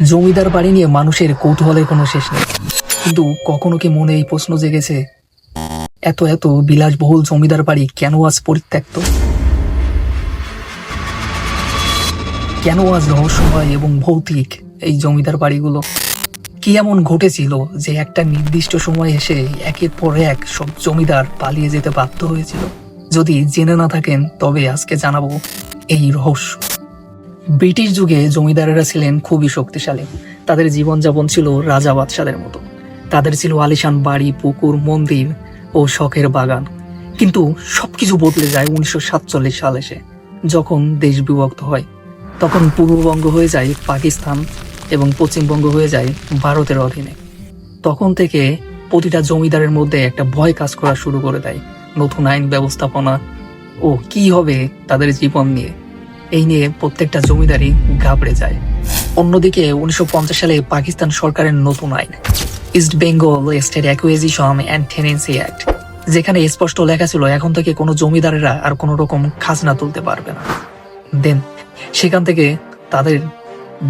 জমিদার বাড়ি নিয়ে মানুষের কৌতূহলের কোনো শেষ নেই। কিন্তু কখনো কি মনে এই প্রশ্ন জেগেছে, এত এত বিলাসবহুল জমিদার বাড়ি কেন আজ পরিত্যক্ত? কেন আজ রহস্যময় এবং ভৌতিক এই জমিদার বাড়িগুলো? কি এমন ঘটেছিল যে একটা নির্দিষ্ট সময় এসে একের পর এক সব জমিদার পালিয়ে যেতে বাধ্য হয়েছিল? যদি জেনে না থাকেন, তবে আজকে জানাব এই রহস্য। ব্রিটিশ যুগে জমিদারেরা ছিলেন খুবই শক্তিশালী। তাদের জীবনযাপন ছিল রাজা বাদশাদের মতো। তাদের ছিল আলিশান বাড়ি, পুকুর, মন্দির ও শখের বাগান। কিন্তু সবকিছু বদলে যায় উনিশশো সাতচল্লিশ সাল এসে। যখন দেশ বিভক্ত হয়, তখন পূর্ববঙ্গ হয়ে যায় পাকিস্তান এবং পশ্চিমবঙ্গ হয়ে যায় ভারতের অধীনে। তখন থেকে প্রতিটা জমিদারের মধ্যে একটা ভয় কাজ করা শুরু করে দেয়। নতুন আইন ব্যবস্থাপনা ও কি হবে তাদের জীবন নিয়ে। এই নিয়ে প্রত্যেকটা জমিদারই ঘাবড়ে যায়। অন্যদিকে, উনিশশো পঞ্চাশ সালে পাকিস্তান সরকারের নতুন আইন, East Bengal state acquisition and tenancy act, যেখানে স্পষ্ট লেখা ছিল, এখন থেকে কোনো জমিদারেরা আর কোনো রকম খাজনা তুলতে পারবে না। দেন, সেখান থেকে তাদের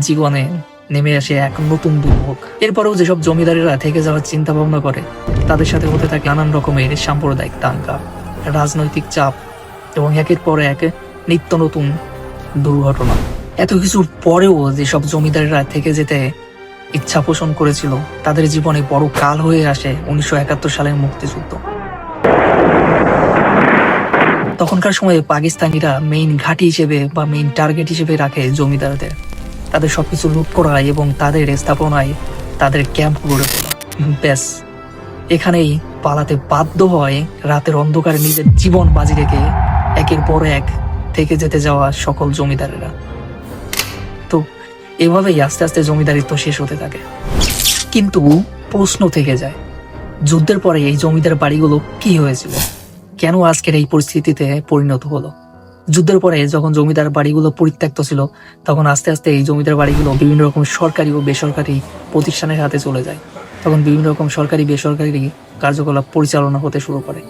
জীবনে নেমে আসে এক নতুন দুর্ভোগ। এরপরেও যেসব জমিদারেরা থেকে যাওয়ার চিন্তা ভাবনা করে, তাদের সাথে হতে থাকে নানান রকমের সাম্প্রদায়িক দাঙ্গা, রাজনৈতিক চাপ এবং একের পর এক নিত্য নতুন দুর্ঘটনা। এত কিছুর পরেও যেসব জমিদারেরা থেকে যেতে ইচ্ছা পোষণ করেছিল, তাদের জীবনে বড় কাল হয়ে আসে উনিশশো একাত্তর সালের মুক্তিযুদ্ধ। তখনকার সময়ে পাকিস্তানিরা মেইন ঘাঁটি হিসেবে বা মেইন টার্গেট হিসেবে রাখে জমিদারদের। তাদের সবকিছু লুট করা এবং তাদের স্থাপনায় তাদের ক্যাম্প গড়ে তোলা। ব্যাস, এখানেই পালাতে বাধ্য হয় রাতের অন্ধকারে নিজের জীবন বাজি রেখে একের পর এক থেকে যেতে যাওয়া সকল জমিদারেরা। তো, এভাবেই আস্তে আস্তে জমিদারিত্ব শেষ হতে থাকে। কিন্তু প্রশ্ন থেকে যায়, যুদ্ধের পরে এই জমিদার বাড়িগুলো কি হয়েছিল? কেন আজকের এই পরিস্থিতিতে পরিণত হলো? যুদ্ধের পরে যখন জমিদার বাড়িগুলো পরিত্যক্ত ছিল, তখন আস্তে আস্তে এই জমিদার বাড়িগুলো বিভিন্ন রকম সরকারি ও বেসরকারি প্রতিষ্ঠানের হাতে চলে যায়। তখন বিভিন্ন রকম সরকারি বেসরকারি কার্যকলাপ পরিচালনা হতে শুরু করে।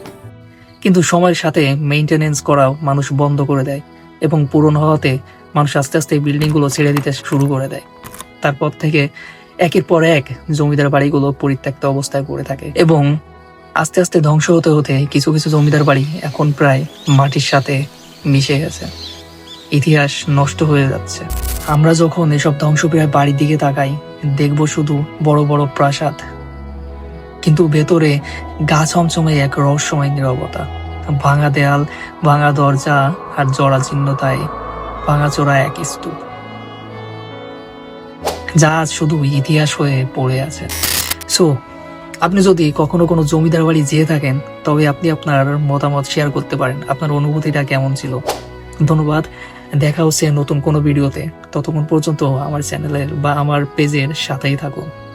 কিন্তু সময়ের সাথে মেইনটেনেন্স করাও মানুষ বন্ধ করে দেয় এবং পূরণ হওয়াতে মানুষ আস্তে আস্তে এই বিল্ডিংগুলো ছেড়ে দিতে শুরু করে দেয়। তারপর থেকে একের পর এক জমিদার বাড়িগুলো পরিত্যক্ত অবস্থায় পড়ে থাকে এবং আস্তে আস্তে ধ্বংস হতে হতে কিছু কিছু জমিদার বাড়ি এখন প্রায় মাটির সাথে মিশে গেছে। ইতিহাস নষ্ট হয়ে যাচ্ছে। আমরা যখন এসব ধ্বংসপ্রায় বাড়ির দিকে তাকাই, দেখব শুধু বড় বড় প্রাসাদ কিন্তু ভেতরে গা ছমছমে এক রহস্যময় নিরবতা। ভাঙা দেয়াল, ভাঙা দরজা আর জরা চিহ্নতায় ভাঙাচোরা এক স্তূপ। যা আজ শুধু ইতিহাস হয়ে পড়ে আছে। সো, আপনি যদি কখনো কোনো জমিদার বাড়ি যেয়ে থাকেন, তবে আপনি আপনার মতামত শেয়ার করতে পারেন। আপনার অনুভূতিটা কেমন ছিল? ধন্যবাদ। দেখা হচ্ছে নতুন কোনো ভিডিওতে ততক্ষণ পর্যন্ত আমার চ্যানেলের বা আমার পেজের সাথেই থাকুন।